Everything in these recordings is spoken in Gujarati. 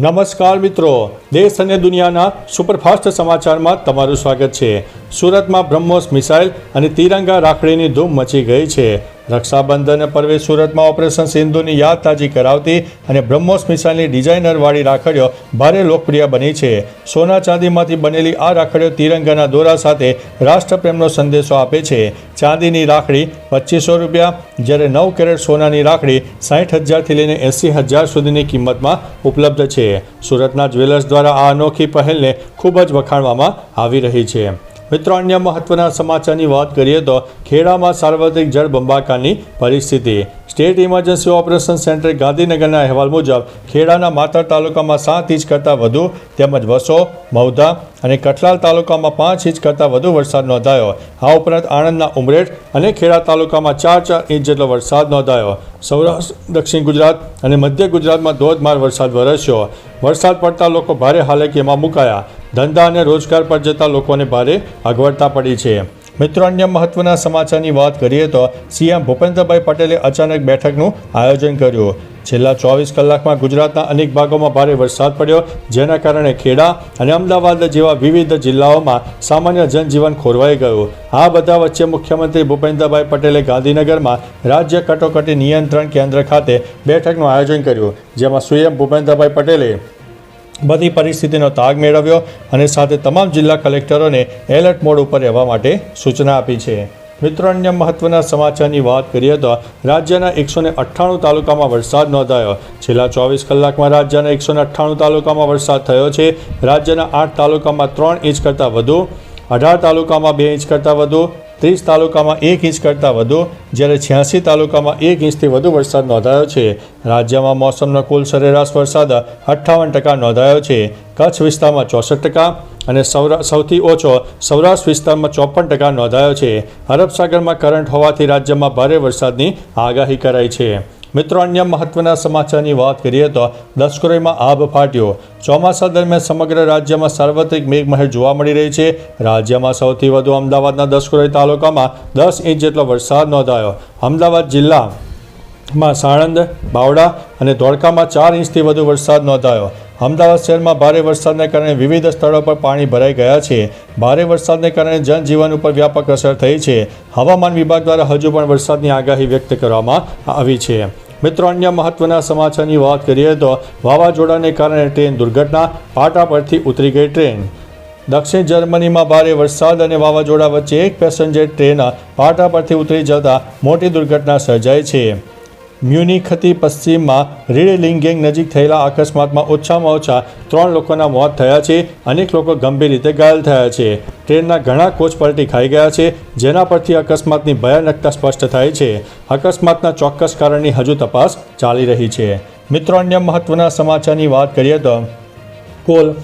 નમસ્કાર મિત્રો. દેશ અને દુનિયાના સુપરફાસ્ટ સમાચારમાં તમારું સ્વાગત છે. સુરતમાં બ્રહ્મોસ મિસાઇલ અને તિરંગા રાખડીની ધૂમ મચી ગઈ છે. રક્ષાબંધન પર્વે સુરતમાં ઓપરેશન સિંધુની યાદ તાજી કરાવતી અને બ્રહ્મોસ મિસાઇલની ડિઝાઇનરવાળી રાખડીઓ ભારે લોકપ્રિય બની છે. સોના ચાંદીમાંથી બનેલી આ રાખડીઓ તિરંગાના દોરા સાથે રાષ્ટ્રપ્રેમનો સંદેશો આપે છે. ચાંદીની રાખડી પચીસો રૂપિયા, જ્યારે નવ કેરેટ સોનાની રાખડી સાઠ હજારથી લઈને એંસી હજાર સુધીની કિંમતમાં ઉપલબ્ધ છે. સુરતના જ્વેલર્સ દ્વારા આ અનોખી પહેલને ખૂબ જ વખાણવામાં આવી રહી છે. મિત્રો અન્ય મહત્વના સમાચારની વાત કરીએ તો ખેડામાં સાર્વત્રિક જળ બંબાકારની પરિસ્થિતિ. સ્ટેટ ઇમરજન્સી ઓપરેશન સેન્ટર ગાંધીનગરના અહેવાલ મુજબ ખેડાના માતર તાલુકામાં સાત ઇંચ કરતાં વધુ તેમજ વસો મૌધા અને કઠલાલ તાલુકામાં પાંચ ઇંચ કરતાં વધુ વરસાદ નોંધાયો. આ ઉપરાંત આણંદના ઉમરેઠ અને ખેડા તાલુકામાં ચાર ચાર ઇંચ જેટલો વરસાદ નોંધાયો. સૌરાષ્ટ્ર, દક્ષિણ ગુજરાત અને મધ્ય ગુજરાતમાં ધોધમાર વરસાદ વરસ્યો. વરસાદ પડતા લોકો ભારે હાલાકીમાં મુકાયા. ધંધા અને રોજગાર પર જતા લોકોને ભારે અગવડતા પડી છે. મિત્રો, અન્ય મહત્વના સમાચારની વાત કરીએ તો સીએમ ભૂપેન્દ્રભાઈ પટેલે અચાનક બેઠકનું આયોજન કર્યું. છેલ્લા ચોવીસ કલાકમાં ગુજરાતના અનેક ભાગોમાં ભારે વરસાદ પડ્યો, જેના કારણે ખેડા અને અમદાવાદ જેવા વિવિધ જિલ્લાઓમાં સામાન્ય જનજીવન ખોરવાઈ ગયું. આ બધા વચ્ચે મુખ્યમંત્રી ભૂપેન્દ્રભાઈ પટેલે ગાંધીનગરમાં રાજ્ય કટોકટી નિયંત્રણ કેન્દ્ર ખાતે બેઠકનું આયોજન કર્યું, જેમાં સીએમ ભૂપેન્દ્રભાઈ પટેલે બધી પરિસ્થિતિનો તાગ મેળવ્યો અને સાથે તમામ જિલ્લા કલેક્ટરોને એલર્ટ મોડ ઉપર રહેવા માટે સૂચના આપી છે. મિત્રો, અન્ય મહત્વના સમાચારની વાત કરીએ તો રાજ્યના એકસો ને અઠ્ઠાણું તાલુકામાં વરસાદ નોંધાયો. છેલ્લા ચોવીસ કલાકમાં રાજ્યના એકસો ને અઠ્ઠાણું તાલુકામાં વરસાદ થયો છે. રાજ્યના આઠ તાલુકામાં ત્રણ ઇંચ કરતાં વધુ, અઢાર તાલુકામાં બે ઇંચ કરતાં વધુ ત્રીસ તાલુકામાં એક ઇંચ કરતાં વધુ, જ્યારે છ્યાસી તાલુકામાં એક ઇંચથી વધુ વરસાદ નોંધાયો છે. રાજ્યમાં મોસમનો કુલ સરેરાશ વરસાદ અઠ્ઠાવન ટકા નોંધાયો છે. કચ્છ વિસ્તારમાં ચોસઠ ટકા અને સૌરા, સૌથી ઓછો સૌરાષ્ટ્ર વિસ્તારમાં ચોપન ટકા નોંધાયો છે. અરબસાગરમાં કરંટ હોવાથી રાજ્યમાં ભારે વરસાદની આગાહી કરાઈ છે. મિત્રો, અન્ય મહત્વના સમાચારની વાત કરીએ તો લશ્કરીમાં આભ ફાટ્યો. ચોમાસા દરમિયાન સમગ્ર રાજ્યમાં સાર્વત્રિક મેઘમહેર જોવા મળી રહી છે. રાજ્યમાં સૌથી વધુ અમદાવાદના દસકોરાઈ તાલુકામાં દસ ઇંચ જેટલો વરસાદ નોંધાયો. અમદાવાદ જિલ્લામાં સાણંદ, બાવડા અને ધોળકામાં ચાર ઇંચથી વધુ વરસાદ નોંધાયો. અમદાવાદ શહેરમાં ભારે વરસાદને કારણે વિવિધ સ્થળો પર પાણી ભરાઈ ગયા છે. ભારે વરસાદને કારણે જનજીવન ઉપર વ્યાપક અસર થઈ છે. હવામાન વિભાગ દ્વારા હજુ પણ વરસાદની આગાહી વ્યક્ત કરવામાં આવી છે. મિત્રો, અન્ય મહત્વના સમાચારની વાત કરીએ તો વાવાઝોડાને કારણે ટ્રેન દુર્ઘટના, પાટા પરથી ઉતરી ગઈ ટ્રેન. દક્ષિણ જર્મનીમાં ભારે વરસાદ અને વાવાઝોડા વચ્ચે એક પેસેન્જર ટ્રેન પાટા પરથી ઉતરી જતા મોટી દુર્ઘટના સર્જાઈ છે. મ્યુનિખથી પશ્ચિમમાં. રીડલિંગેંગ નજીક થયેલા અકસ્માતમાં ઓછામાં ઓછા ત્રણ લોકોના મોત થયા છે. અનેક લોકો ગંભીર રીતે ઘાયલ થયા છે. ટ્રેનના ઘણા કોચ પલટી ખાઈ ગયા છે, જેના પરથી અકસ્માતની ભયાનકતા સ્પષ્ટ થાય છે. અકસ્માતના ચોક્કસ કારણની હજુ તપાસ ચાલી રહી છે. મિત્રો, અન્ય મહત્વના સમાચારની વાત કરીએ તો કુલ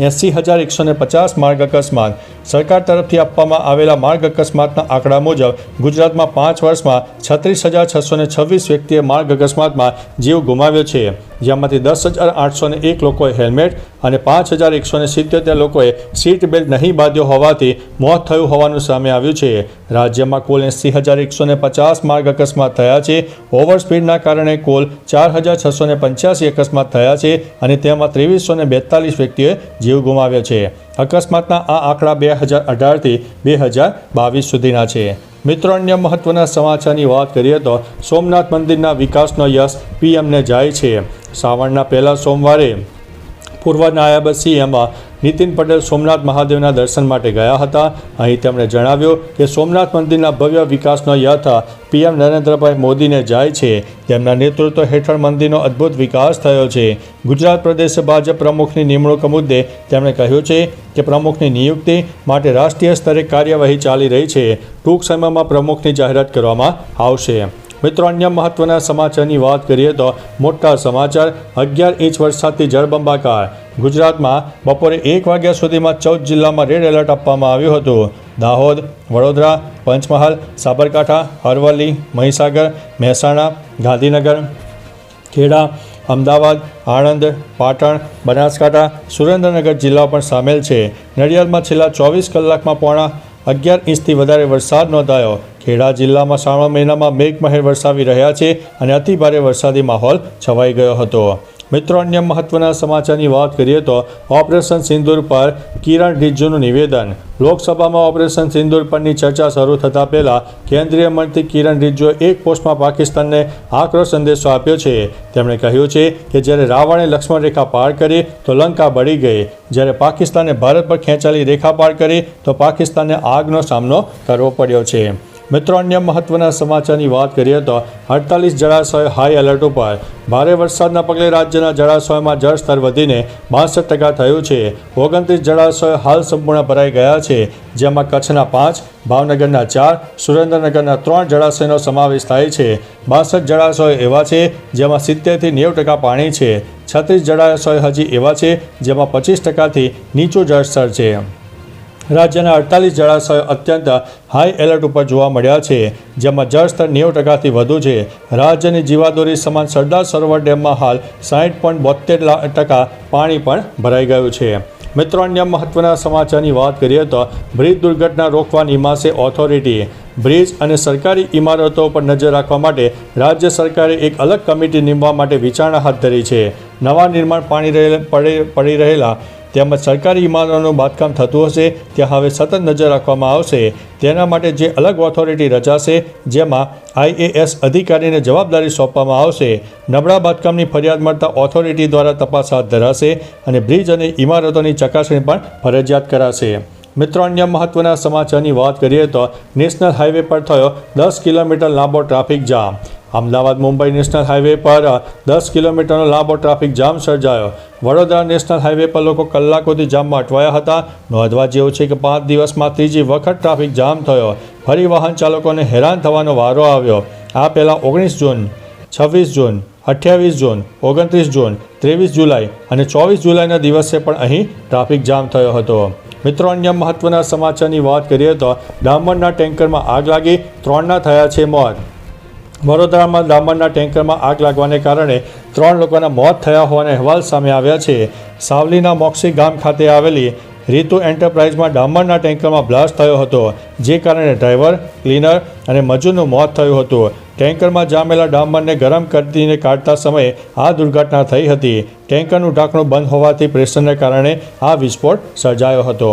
એંસી હજાર એકસો ને પચાસ માર્ગ અકસ્માત. સરકાર તરફથી આપવામાં આવેલા માર્ગ અકસ્માતના આંકડા મુજબ ગુજરાતમાં પાંચ વર્ષમાં છત્રીસ હજાર છસો છવ્વીસ વ્યક્તિએ માર્ગ અકસ્માતમાં જીવ ગુમાવ્યો છે. જેમાંથી દસ હજાર આઠસો એક લોકોએ હેલ્મેટ અને પાંચ હજાર એકસો સિત્યોતેર લોકોએ સીટ બેલ્ટ નહીં બાંધ્યો હોવાથી મોત થયું હોવાનું સામે આવ્યું છે. રાજ્યમાં કુલ એંસી હજાર એકસો પચાસ માર્ગ અકસ્માત થયા છે. ઓવર સ્પીડના કારણે કુલ ચાર હજાર છસો પંચ્યાસી અકસ્માત થયા છે અને તેમાં ત્રેવીસો બેતાલીસ વ્યક્તિઓએ જીવ ગુમાવ્યો છે. અકસ્માતના આ આંકડા બે હજાર અઢારથી બે હજાર બાવીસ સુધીના છે. મિત્રો, અન્ય મહત્વના સમાચારની વાત કરીએ તો સોમનાથ મંદિરના વિકાસનો યશ પીએમને જાય છે. શ્રાવણના પહેલા સોમવારે પૂર્વ નાયબ સીએમ નીતિન પટેલ સોમનાથ મહાદેવના દર્શન માટે ગયા હતા. અહીં તેમણે જણાવ્યું કે સોમનાથ મંદિરના ભવ્ય વિકાસનો યથ પીએમ નરેન્દ્રભાઈ મોદીને જાય છે. તેમના નેતૃત્વ હેઠળ મંદિરનો અદ્ભુત વિકાસ થયો છે. ગુજરાત પ્રદેશ ભાજપ પ્રમુખની નિમણૂક મુદ્દે તેમણે કહ્યું છે કે પ્રમુખની નિયુક્તિ માટે રાષ્ટ્રીય સ્તરે કાર્યવાહી ચાલી રહી છે. ટૂંક સમયમાં પ્રમુખની જાહેરાત કરવામાં આવશે. મિત્રો, અન્ય મહત્વના સમાચારની વાત કરીએ તો મોટા સમાચાર, અગિયાર ઇંચ વરસાદથી જળબંબાકાર. ગુજરાતમાં બપોરે એક વાગ્યા સુધીમાં ચૌદ જિલ્લામાં રેડ એલર્ટ આપવામાં આવ્યું હતું. દાહોદ, વડોદરા, પંચમહાલ, સાબરકાંઠા, અરવલ્લી, મહીસાગર, મહેસાણા, ગાંધીનગર, ખેડા, અમદાવાદ, આણંદ, પાટણ, બનાસકાંઠા, સુરેન્દ્રનગર જિલ્લાઓ પણ સામેલ છે. નડિયાદમાં છેલ્લા ચોવીસ કલાકમાં પોણા અગિયાર ઇંચથી વધારે વરસાદ નોંધાયો. ખેડા જિલ્લામાં શ્રાવણ મહિનામાં મેઘમહેર વરસાવી રહ્યા છે અને અતિભારે વરસાદી માહોલ છવાઈ ગયો હતો. મિત્રો, અન્ય મહત્વના સમાચારની વાત કરીએ તો ઓપરેશન સિંદૂર પર કિરણ રિજ્જુનું નિવેદન. લોકસભામાં ઓપરેશન સિંદૂર પરની ચર્ચા શરૂ થતાં પહેલાં કેન્દ્રીય મંત્રી કિરણ રિજ્જુએ એક પોસ્ટમાં પાકિસ્તાનને આક્રોશ સંદેશો આપ્યો છે. તેમણે કહ્યું છે કે જ્યારે રાવણે લક્ષ્મણ રેખા પાર કરી તો લંકા બળી ગઈ. જ્યારે પાકિસ્તાને ભારત પર ખેંચાયેલી રેખા પાર કરી તો પાકિસ્તાનને આગનો સામનો કરવો પડ્યો છે. મિત્રો, અન્ય મહત્વના સમાચારની વાત કરીએ તો અડતાલીસ જળાશય હાઈ એલર્ટ ઉપર. ભારે વરસાદના પગલે રાજ્યના જળાશયોમાં જળસ્તર વધીને બાસઠ ટકા થયું છે. ઓગણત્રીસ જળાશયો હાલ સંપૂર્ણ ભરાઈ ગયા છે. જેમાં કચ્છના પાંચ, ભાવનગરના ચાર, સુરેન્દ્રનગરના ત્રણ જળાશયનો સમાવેશ થાય છે. બાસઠ જળાશયો એવા છે જેમાં સિત્તેરથી નેવું ટકા પાણી છે. છત્રીસ જળાશયો હજી એવા છે જેમાં પચીસ ટકાથી નીચું જળસ્તર છે. રાજ્યના અડતાલીસ જળાશયો અત્યંત હાઈ એલર્ટ ઉપર જોવા મળ્યા છે, જેમાં જળસ્તર નેવું ટકાથી વધુ છે. રાજ્યની જીવાદોરી સમાન સરદાર સરોવર ડેમમાં હાલ સાહીઠ પોઈન્ટ બોતેર ટકા પાણી પણ ભરાઈ ગયું છે. મિત્રો, અન્ય મહત્વના સમાચારની વાત કરીએ તો બ્રિજ દુર્ઘટના રોકવા નિમાશે ઓથોરિટી બ્રિજ અને સરકારી ઇમારતો પર નજર રાખવા માટે રાજ્ય સરકારે એક અલગ કમિટી નીમવા માટે વિચારણા હાથ ધરી છે. નવા નિર્માણ પાણી પડી પડી રહેલા તેમજ સરકારી ઇમારતોનું બાંધકામ થતું હશે, ત્યાં હવે સતત નજર રાખવામાં આવશે. તેના માટે જે અલગ ઓથોરિટી રચાશે, જેમાં આઈએએસ અધિકારીને જવાબદારી સોંપવામાં આવશે. નબળા બાંધકામની ફરિયાદ મળતા ઓથોરિટી દ્વારા તપાસ હાથ ધરાશે અને બ્રિજ અને ઇમારતોની ચકાસણી પણ ફરજિયાત કરાશે. મિત્રો, અન્ય મહત્વના સમાચારની વાત કરીએ તો નેશનલ હાઈવે પર થયો દસ કિલોમીટર લાંબો traffic jam. Ahmedabad Mumbai national highway પર દસ કિલોમીટરનો લાંબો ટ્રાફિક જામ સર્જાયો. વડોદરા નેશનલ હાઈવે પર લોકો કલાકોથી જામમાં અટવાયા હતા. નોંધવા જેવું છે કે પાંચ દિવસમાં ત્રીજી વખત ટ્રાફિક જામ થયો. ફરી વાહન ચાલકોને હેરાન થવાનો વારો આવ્યો. આ પહેલાં ઓગણીસ જૂન, છવ્વીસ જૂન, અઠ્યાવીસ જૂન, ઓગણત્રીસ જૂન, ત્રેવીસ જુલાઈ અને ચોવીસ જુલાઈના દિવસે પણ અહીં ટ્રાફિક જામ થયો હતો. મિત્રો, અન્ય મહત્વના સમાચારની વાત કરીએ તો ડામરના ટેન્કરમાં આગ લાગી, ત્રણના થયા છે મોત. વડોદરામાં ડામરના ટેન્કરમાં આગ લાગવાને કારણે ત્રણ લોકોના મોત થયા હોવાના અહેવાલ સામે આવ્યા છે. સાવલીના મોક્ષી ગામ ખાતે આવેલી રીતુ એન્ટરપ્રાઇઝમાં ડામરના ટેન્કરમાં બ્લાસ્ટ થયો હતો, જે કારણે ડ્રાઈવર, ક્લીનર અને મજૂરનું મોત થયું હતું. ટેન્કરમાં જામેલા ડામરને ગરમ કરીને કાઢતા સમયે આ દુર્ઘટના થઈ હતી. ટેન્કરનું ઢાંકણું બંધ હોવાથી પ્રેશરને કારણે આ વિસ્ફોટ સર્જાયો હતો.